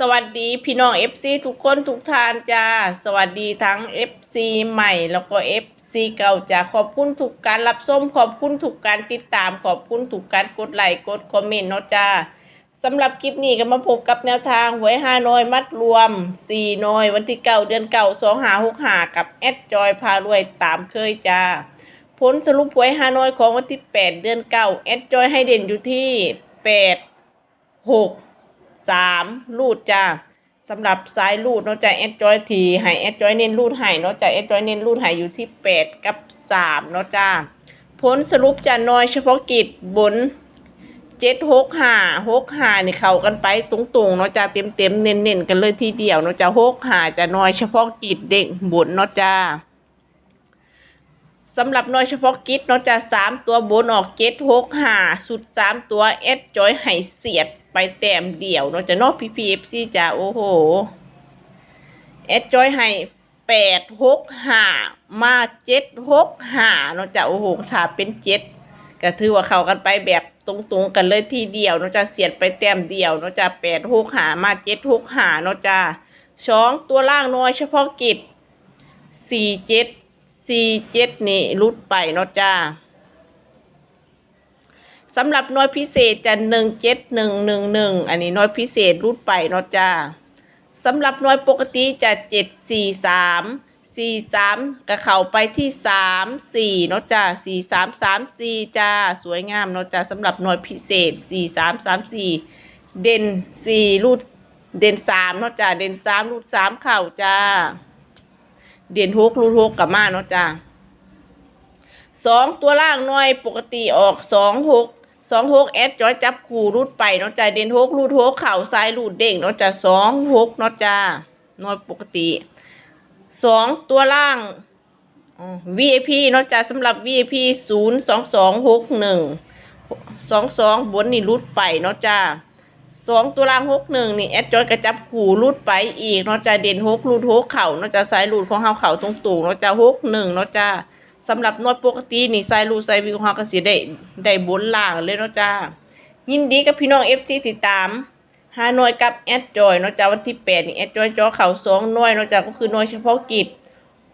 สวัสดีพี่น้อง FC ทุกคนทุกทานจ้า สวัสดีทั้ง FC ใหม่แล้วก็ FC เก่าจ้าขอบคุณทุกการรับชมขอบคุณทุกการติดตามขอบคุณทุกการกดไลค์กดคอมเมนต์เนาะจ้าสำหรับคลิปนี้ก็มาพบกับแนวทางหวยห้าน้อยมัดรวม4น้อยวันที่เก้าเดือนเก้าสองหาหกหากับแอดจอยพารวยตามเคยจ้าผลสรุปหวยฮานอยของวันที่8เดือนเก้าแอดจอยให้เด่นอยู่ที่ 8 6 3รูดจ้าสำหรับสายรูดเนาะจ้าแอดจอยทีให้แอดจอยเน้นรูดให้เนาะจ้าแอดจอยเน้นรูดให้อยู่ที่8กับ3เนาะจ้าผลสรุปจะน้อยเฉพาะกิจบนเจ็ดหกห้าหกห้านี่เข้ากันไปตรงๆเนาะจ้าเต็มเต็มๆเน้นกันเลยทีเดียวเนาะจ้าหกห้าจะน้อยเฉพาะกิจเด้งบนเนาะจ้าสำหรับน่วยเฉพาะกิจเนาะจะสามตัวบนออกเจ็ดหกห้าสุดสามตัวเอสจอยไห้เสียด ไปแต้มเดี่ยวเนาะจะนอกพีพีเอฟซีจ้าโอ้โหเอสจอยไห้แปดหกห้ามาเจ็ดหกห้าเนาะจะโอ้โหถ้าเป็นเจ็ดก็ถือว่าเข้ากันไปแบบตรงๆกันเลยทีเดียวเนาะจะเสียดไปแต้มเดียวเนาะจะแปดหกห้ามาเจ็ดหกห้าเนาะจะสองตัวล่างน่วยเฉพาะกิจสี่เจ็ดสี่เจ็ดนี่รุดไปเนาะจ้า สำหรับน้อยพิเศษจะหนึ่งเจ็ดหนึ่งหนึ่งหนึ่งอันนี้น้อยพิเศษรุดไปเนาะจ้าสำหรับน้อยปกติจะเจ็ดสี่สามสี่สามกระเข่าไปที่สามสี่เนาะจ้าสี่สามสามสี่จ้าสวยงามเนาะจ้าสำหรับหน่วยพิเศษสี่สามสามสี่เด่นสี่รูดเด่นสามเนาะจ้าเด่นสามรูดสามเข่าจ้า เด่นหกรูดหกกับมาเนาะจ้าสองตัวล่างหน่อยปกติออกสองหก สองหกแอดจอยจับคู่รูดไปเนาะจ้าเด่นหกรูดหกเข่าซ้ายรูดเด้งเนาะจ้าสองหกเนาะจ้านอยปกติสองตัวล่างอ๋อ VIP เนาะจ้าสำหรับ VIP ศูนย์สองสองหกหนึ่งสองสองบนนี่รูดไปเนาะจ้าสองตัวรางหกหนึ่งนี่แอดจอยกระจับขู่รูดไปอีกเนาะจะเด่นหกรูดหกเข่าเนาะจะสายรูดของเฮาเข่าตรงตูงเนาะจะหกหนึ่งเนาะจะ สำหรับนวดปกตินี่สายรูดสายวิวฮาก็สิได้ได้บนล่างเลยเนาะจ้ายินดีกับพี่น้องเอฟซีติดตามหาน่วยกับแอดจอยเนาะจ้าวันที่แปดนี่แอดจอยจอเข่าสองน่วยเนาะจ้าก็คือน่วยเฉพาะกิจ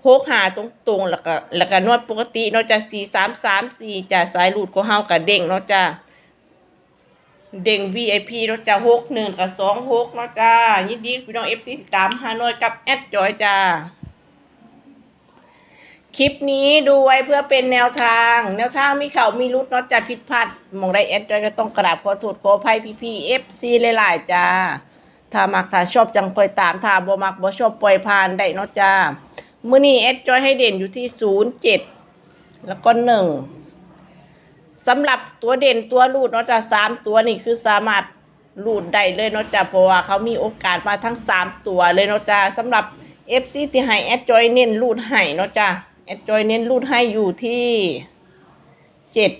หกหาตรงตรงๆแล้วก็แล้วก็นวดปกติเนาะจ้าสี่สามสามสี่จ้าสายรูดของเฮากับเด้งเนาะจ้าเด้ง VIP เนะจ้าหกหนึ่งกับสองหกเนาะจ้ายินดีพี่น้อง FC ติดตามฮานอยกับแอดจอยจ้า คลิปนี้ดูไว้เพื่อเป็นแนวทาง แนวทางมีเขามีรุดเนาะจ้าผิดพลาดมองได้แอดจอยก็ต้องกราบขอโทษขออภัยพี่พี่ FC หลายๆจ้าถ้ามักถ้าชอบจังคอยตามถ้าบ่มักบ่ชอบปล่อยผ่านได้เนาะจ้ามื้อนี้แอดจอยให้เด่นอยู่ที่ศูนย์เจ็ดแล้วก็หนึ่งสำหรับตัวเด่นตัวรูดเนาะจ้ะสามตัวนี่คือสามารถรูดได้เลยเนาะจ้ะเพราะว่าเขามีโอกาสมาทั้งสามตัวเลยเนาะจ้ะสำหรับ FC ที่ให้แอดจอยเน้นรูดให้เนาะจ้ะ แอดจอยเน้นรูดให้อยู่ที่เจ็ด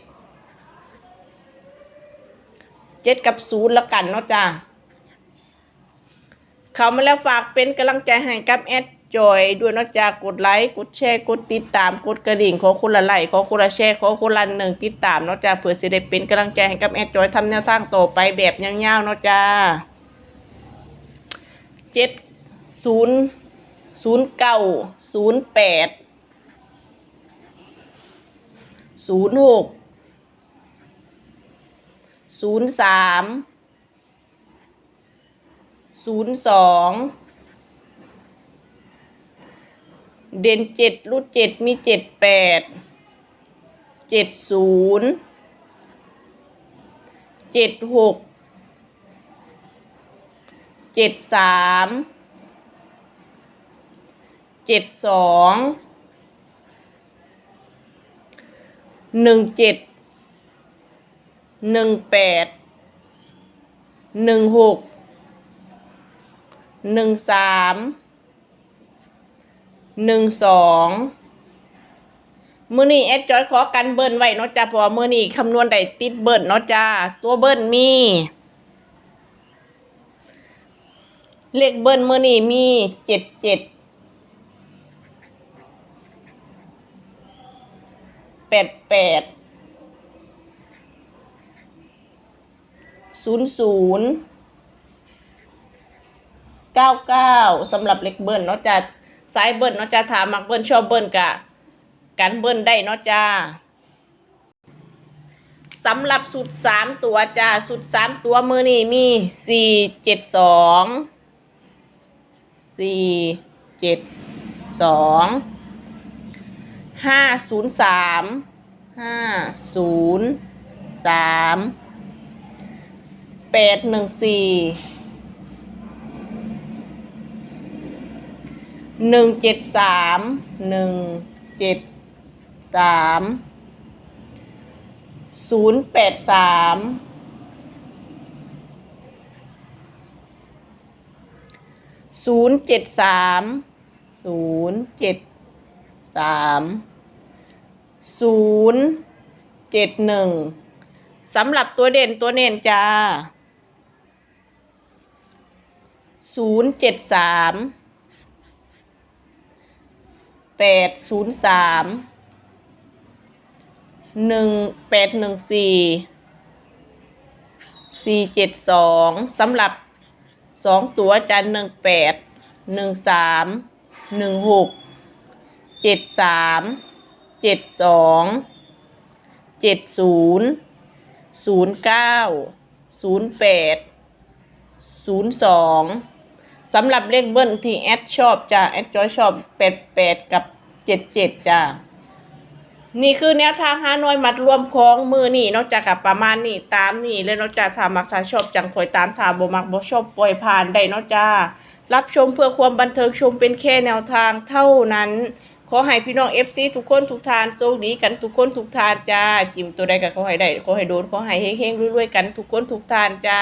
เจ็ดกับศูนย์แล้วกันเนาะจ้ะเขามาแล้วฝากเป็นกำลังใจให้กับแอดจอยด้วยนาะจ้ากดไลค์กดแชร์กดติดตามกดกระดิ่งขอคนละไลค์ขอคนละแชร์ขอคนละหนึ่งติดตามเนาะจ้าเพื่อสิได้เป็นกำลังใจให้กับแอดจอยทำแนวทางต่อไปแบบยาวๆเนาะจ้าเจ็ดศูนย์ศูนย์เก้าศูนย์แปด ศูนย์หกศูนย์สามศูนย์สองเด่นเจ็ดรูดเจ็ดมีเจ็ดแปดเจ็ดศูนย์เจ็ดหกเจ็ดสามเจ็ดสอง หนึ่งเจ็ดหนึ่งแปดหนึ่งหกหนึ่งสามหนึ่งสองมือนี้แอดจอยขอกันเบิ้ลไว้เนาะจ้าพราะว่ามือนี้คำนวณได้ติดเบิ้ลเนาะจ้าตัวเบิ้ลมีเลขเบิ้ลมือนี้มีเจ็ดเจ็ด แปดแปดศูนย์ศูนย์เก้าเก้าสำหรับเล็กเบิ้ลเนาะจ้าสายเบิ้ลเนาะจ้าถามมักเบิ้ลชอบเบิ้ลกะกันเบิ้ลได้เนาะจ้าสำหรับสุดสามตัวจ้าสุดสามตัวมือนี่มีสี่เจ็ดสองสี่เจ็ดสอง ห้าศูนย์สามห้าศูนย์สามแปดหนึ่งสี่หนึ่งเจ็ดสามหนึ่งเจ็ดสามศูนย์แปดสามศูนย์เจ็ดสามศูนย์เจ็ดสาม ศูนย์เจ็ดหนึ่งสำหรับตัวเด่นตัวเน่นจ้าศูนย์เจ็ดสามแปดศูนย์สามหนึ่งแปดหนึ่งสี่สี่เจ็ดสองสำหรับสองตัวจานหนึ่งแปดหนึ่งสามหนึ่งหกเจ็ดสาม เจ็ดสองเจ็ดศูนย์ศูนย์เก้าศูนย์แปดศูนย์สองสำหรับเลขเบิ้ลที่แอดชอบจ้ะแอดจอยชอบแปดแปดกับเจ็ดเจ็ดจ้ะนี่คือแนวทางฮานอยมัดรวมของมือนี่นอกจากกับประมาณนี่ตามนี่แล้วนอกจากทามักทาชอบจังคอยตามทาบมักบ่ชอบปล่อยผ่านได้นอกจากรับชมเพื่อความบันเทิงชมเป็นแค่แนวทางเท่านั้น ขอให้พี่น้อง FC ทุกคนทุกทานโชคดีกันทุกคนทุกทานจ้า จิ้มตัวใดก็ขอให้ได้ขอให้โดนขอให้เฮงๆรวยๆกันทุกคนทุกทานจ้า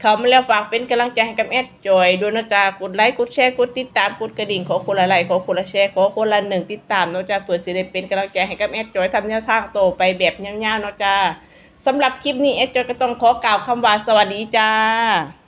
เขามาแล้วฝากเป็นกำลังใจให้กับแอดจอยด้วยนะจ๊ะกดไลค์กดแชร์กดติดตามกดกระดิ่งขอคนละไลค์ขอคนละแชร์ขอคนละหนึ่งติดตามนะจ๊ะเพื่อสิได้เป็นกำลังใจให้กับแอดจอยทำแนวทางโตไปแบบยาวๆนะจ๊ะสำหรับคลิปนี้แอดจอยก็ต้องขอกล่าวคำว่าสวัสดีจ้า